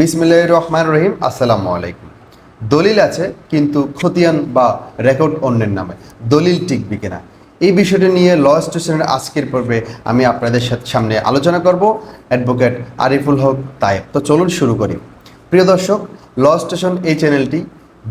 বিসমিল্লাহ রহমান রহিম, আসসালামু আলাইকুম। দলিল আছে, কিন্তু খতিয়ান বা রেকর্ড অন্যের নামে। দলিল টিকবে কিনা? এই বিষয়টি নিয়ে ল স্টেশনের আজকের পর্বে আমি আপনাদের সাথে সামনে আলোচনা করব, অ্যাডভোকেট আরিফুল হক তায়েব। তো চলুন শুরু করি। প্রিয় দর্শক, ল স্টেশন এই চ্যানেলটি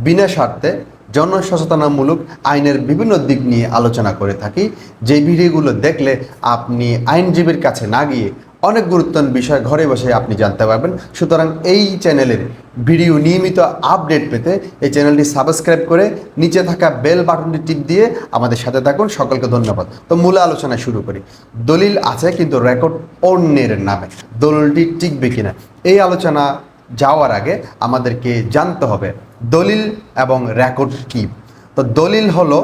বিনা স্বার্থে জনসচেতনামূলক আইনের বিভিন্ন দিক নিয়ে আলোচনা করে থাকি। যে ভিডিওগুলো দেখলে আপনি আইনজীবীর কাছে না গিয়ে অনেক গুরুত্বপূর্ণ বিষয় ঘরে বসে আপনি জানতে পারবেন। সুতরাং এই চ্যানেলের ভিডিও নিয়মিত আপডেট পেতে এই চ্যানেলটি সাবস্ক্রাইব করে নিচে থাকা বেল বাটনটি টিপ দিয়ে আমাদের সাথে থাকুন। সকলকে ধন্যবাদ। তো মূল আলোচনা শুরু করি। দলিল আছে কিন্তু রেকর্ড অন্যের নামে। দলিলটি টিকবে কিনা? এই আলোচনা যাওয়ার আগে আমাদেরকে জানতে হবে দলিল এবং রেকর্ড কি? তো দলিল হলো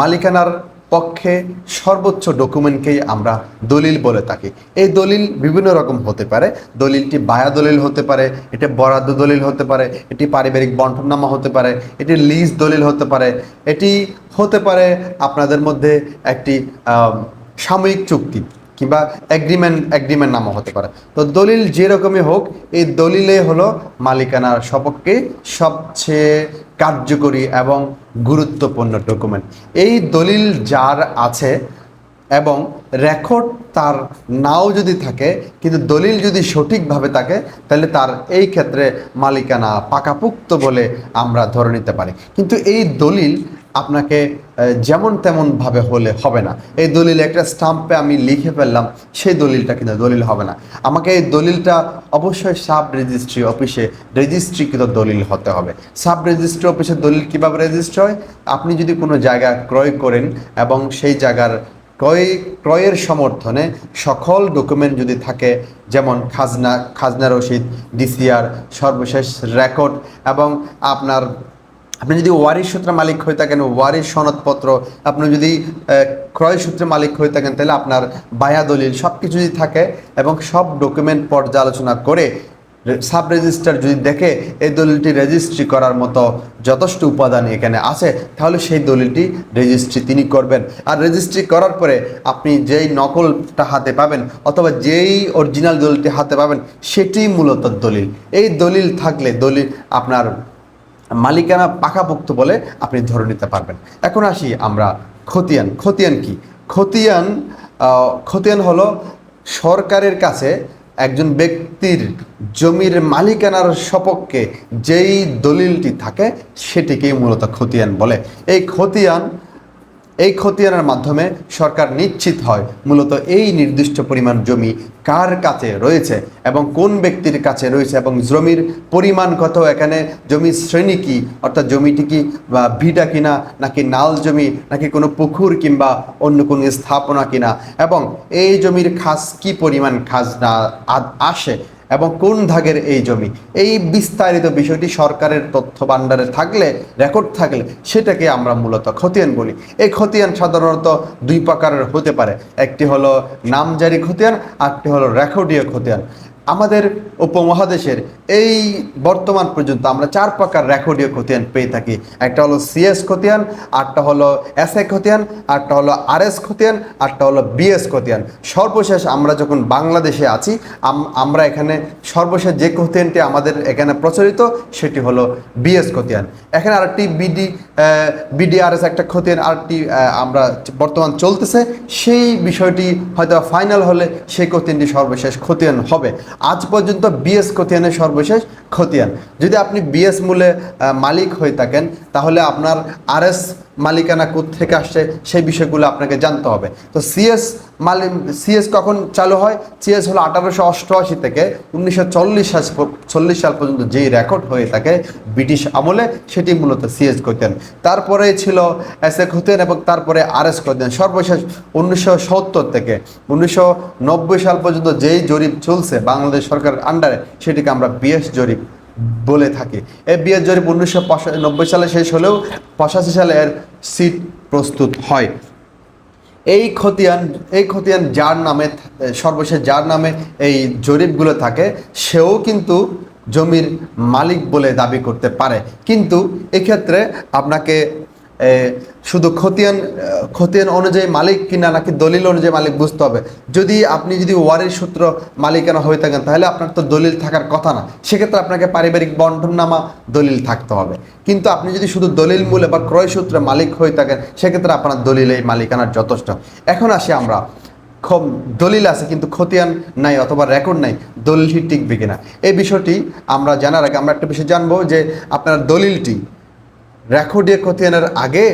মালিকানার পক্ষে সর্বোচ্চ ডকুমেন্টকেই আমরা দলিল বলে থাকি। এই দলিল বিভিন্ন রকম হতে পারে। দলিলটি বায়া দলিল হতে পারে, এটি বরাদ্দ দলিল হতে পারে, এটি পারিবারিক বন্টননামা হতে পারে, এটি লিজ দলিল হতে পারে। এটি হতে পারে আপনাদের মধ্যে একটি সাময়িক চুক্তি। কিংবা এগ্রিমেন্ট এগ্রিমেন্ট নামা হতে পারে। তো দলিল যে রকমই হোক, এই দলিলে হলো মালিকানার সপক্ষে সবচেয়ে কার্যকরী এবং গুরুত্বপূর্ণ ডকুমেন্ট এই দলিল যার আছে এবং রেকর্ড তার নাও যদি থাকে, কিন্তু দলিল যদি সঠিকভাবে থাকে, তাহলে তার এই ক্ষেত্রে মালিকানা পাকাপুক্ত বলে আমরা ধরে নিতে পারি। কিন্তু এই দলিল আপনাকে যেমন তেমনভাবে হলে হবে না। এই দলিল একটা স্টাম্পে আমি লিখে ফেললাম, সেই দলিলটা কিন্তু দলিল হবে না। আমাকে এই দলিলটা অবশ্যই সাব রেজিস্ট্রি অফিসে রেজিস্ট্রিকৃত দলিল হতে হবে। সাব রেজিস্ট্রি অফিসে দলিল কীভাবে রেজিস্ট্রি হয়? আপনি যদি কোনো জায়গা ক্রয় করেন এবং সেই জায়গার ক্রয়, ক্রয়ের সমর্থনে সকল ডকুমেন্ট যদি থাকে, যেমন খাজনা খাজনা রসিদ, ডিসিআর, সর্বশেষ রেকর্ড এবং আপনার আপনি যদি ওয়ারিশ সূত্রে মালিক হয়ে থাকেন, ওয়ারিশ সনদপত্র, আপনি যদি ক্রয় সূত্রে মালিক হয়ে থাকেন, তাহলে আপনার বায়া দলিল সব কিছু যদি থাকে এবং সব ডকুমেন্ট পর্যালোচনা করে সাব রেজিস্টার যদি দেখে এই দলিলটি রেজিস্ট্রি করার মতো যথেষ্ট উপাদান এখানে আছে, তাহলে সেই দলিলটি রেজিস্ট্রি তিনি করবেন। আর রেজিস্ট্রি করার পরে আপনি যেই নকলটা হাতে পাবেন অথবা যেই অরিজিনাল দলিলটি হাতে পাবেন সেটি মূলত দলিল। এই দলিল থাকলে দলিল আপনার মালিকানা পাকাপোক্ত বলে আপনি ধরে নিতে পারবেন। এখন আসি আমরা খতিয়ান। খতিয়ান কি? খতিয়ান খতিয়ান হলো সরকারের কাছে একজন ব্যক্তির জমির মালিকানার সপক্ষে যেই দলিলটি থাকে সেটিকেই মূলত খতিয়ান বলে। এই খতিয়ান এই খতিয়ানের মাধ্যমে সরকার নিশ্চিত হয় মূলত এই নির্দিষ্ট পরিমাণ জমি কার কাছে রয়েছে এবং কোন ব্যক্তির কাছে রয়েছে এবং জমির পরিমাণ কত? এখানে জমির শ্রেণি কি? অর্থাৎ জমিটি কি, বা ভিটা কিনা, নাকি নাল জমি, নাকি কোনো পুকুর কিংবা অন্য কোনো স্থাপনা কিনা? এবং এই জমির খাস কি পরিমাণ খাজনা আসে? এবং কোন ধাগের এই জমি? এই বিস্তারিত বিষয়টি সরকারের তথ্য ভাণ্ডারে থাকলে রেকর্ড থাকলে, সেটাকে আমরা মূলত খতিয়ান বলি। এই খতিয়ান সাধারণত দুই প্রকারের হতে পারে। একটি হলো নামজারি খতিয়ান আরটি হলো রেকর্ডীয় খতিয়ান। আমাদের উপমহাদেশের এই বর্তমান পর্যন্ত আমরা চার প্রকার রেকর্ডীয় খতিয়ান পেয়ে থাকি। একটা হলো সিএস খতিয়ান আরটা হলো এসএ খতিয়ান আরটা হলো আরএস খতিয়ান আরটা হলো বিএস খতিয়ান। সর্বশেষ আমরা যখন বাংলাদেশে আছি, আম- আমরা এখানে সর্বশেষ যে খতিয়ানটি আমাদের এখানে প্রচলিত, সেটি হলো বিএস খতিয়ান। এখানে আরেকটি বিডি বিডিআরএস একটা খতিয়ান আরেকটি আমরা বর্তমান চলতেছে। সেই বিষয়টি হয়তো ফাইনাল হলে সেই খতিয়ানটি সর্বশেষ খতিয়ান হবে। আজ পর্যন্ত বিএস খতিয়ানের সর্বশেষ খতিয়ান। যদি আপনি বিএস মূলে মালিক হয়ে থাকেন তাহলে আপনার আরএস মালিকানা থেকে আসছে সেই বিষয়গুলো আপনাকে জানতে হবে। তো সিএস মালি সিএস কখন চালু হয়? সিএস হলো আঠারোশো অষ্টআশি থেকে উনিশশো চল্লিশ সাল চল্লিশ সাল পর্যন্ত যেই রেকর্ড হয়ে থাকে ব্রিটিশ আমলে, সেটি মূলত সিএস করতেন তারপরে ছিল এসএ খতিয়ান এবং তারপরে আরএস খতিয়ান সর্বশেষ উনিশশো সত্তর থেকে উনিশশো নব্বই সাল পর্যন্ত যেই জরিপ চলছে বাংলাদেশ সরকারের আন্ডারে সেটিকে আমরা বিএস জরিপ বলে থাকে। এ বিয়ের জরিপ উনিশশো নব্বই সালে শেষ হলেও পঁচাশি সালে এর সিট প্রস্তুত হয়। এই খতিয়ান এই খতিয়ান যার নামে সর্বশেষ যার নামে এই জরিপগুলো থাকে, সেও কিন্তু জমির মালিক বলে দাবি করতে পারে। কিন্তু এক্ষেত্রে আপনাকে শুধু খতিয়ান খতিয়ান অনুযায়ী মালিক কিনা নাকি দলিল অনুযায়ী মালিক বুঝতে হবে। যদি আপনি যদি ওয়ারের সূত্র মালিকানা হয়ে থাকেন, তাহলে আপনার তো দলিল থাকার কথা না। সেক্ষেত্রে আপনাকে পারিবারিক বন্টননামা দলিল থাকতে হবে। কিন্তু আপনি যদি শুধু দলিল মূলে বা ক্রয় সূত্রে মালিক হয়ে থাকেন, সেক্ষেত্রে আপনার দলিল এই মালিকানার যথেষ্ট। এখন আসি আমরা। দলিল আছে, কিন্তু খতিয়ান নাই অথবা রেকর্ড নাই, দলিলটি টিকবে কিনা? এই বিষয়টি আমরা জানার আগে আমরা একটা বিষয় জানব যে আপনার দলিলটি রেকর্ডীয় খতিয়ানের আগে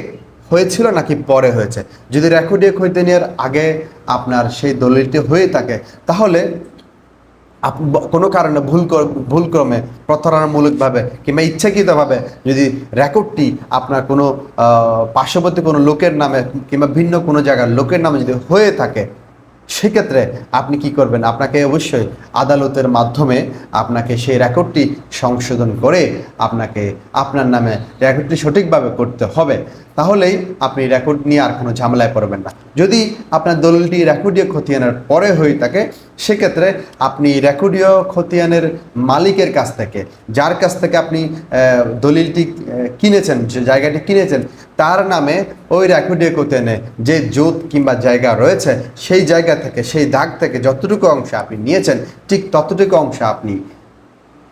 হয়েছিল নাকি পরে হয়েছে? যদি রেকর্ডীয় খতিয়ানের আগে আপনার সেই দলিলটি হয়ে থাকে, তাহলে কোনো কারণে ভুল ভুলক্রমে প্রতারণামূলকভাবে কিংবা ইচ্ছাকৃতভাবে যদি রেকর্ডটি আপনার কোনো পার্শ্ববর্তী কোনো লোকের নামে কিংবা ভিন্ন কোনো জায়গার লোকের নামে যদি হয়ে থাকে সেক্ষেত্রে আপনি কি করবেন? আপনাকে অবশ্যই আদালতের মাধ্যমে আপনাকে সেই রেকর্ডটি সংশোধন করে আপনাকে আপনার নামে রেকর্ডটি সঠিকভাবে করতে হবে। তাহলেই আপনি রেকর্ড নিয়ে আর কোনো ঝামেলায় পড়বেন না। যদি আপনার দলিলটি রেকর্ডীয় খতিয়ানের পরে হয়ে থাকে সেক্ষেত্রে আপনি রেকর্ডীয় খতিয়ানের মালিকের কাছ থেকে, যার কাছ থেকে আপনি দলিলটি কিনেছেন, যে জায়গাটি কিনেছেন, তার নামে ওই রেকর্ডীয় খতিয়ানে যে জোত কিংবা জায়গা রয়েছে, সেই জায়গা থেকে, সেই দাগ থেকে যতটুকু অংশ আপনি নিয়েছেন, ঠিক ততটুকু অংশ আপনি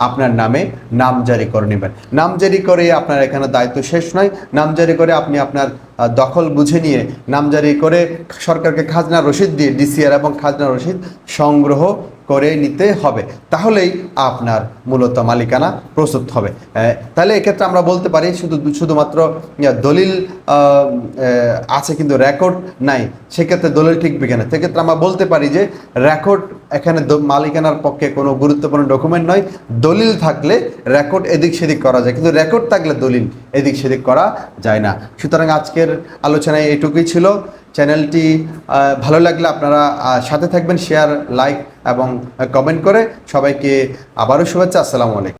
আপনার নামে নাম জারি করে নেবেন। নাম জারি করে আপনার এখানে দায়িত্ব শেষ নয়। নাম জারি করে আপনি আপনার দখল বুঝে নিয়ে নাম জারি করে সরকারকে খাজনা রসিদ দিয়ে, ডিসিআর এবং খাজনা রসিদ সংগ্রহ করে নিতে হবে। তাহলেই আপনার মূলত মালিকানা প্রস্তুত হবে। তাহলে এক্ষেত্রে আমরা বলতে পারি, শুধু, শুধুমাত্র দলিল আছে কিন্তু রেকর্ড নাই। সেক্ষেত্রে দলিল ঠিক বিজ্ঞানে সেক্ষেত্রে আমরা বলতে পারি যে রেকর্ড এখানে মালিকানার পক্ষে কোনো গুরুত্বপূর্ণ ডকুমেন্ট নয়। দলিল থাকলে রেকর্ড এদিক সেদিক করা যায়। কিন্তু রেকর্ড থাকলে দলিল এদিক সেদিক করা যায় না। সুতরাং আজকের আলোচনায় এটুকুই ছিল। চ্যানেলটি ভালো লাগলে আপনারা সাথে থাকবেন শেয়ার লাইক এবং কমেন্ট করে সবাইকে আবারও শুভেচ্ছা আসসালামু আলাইকুম।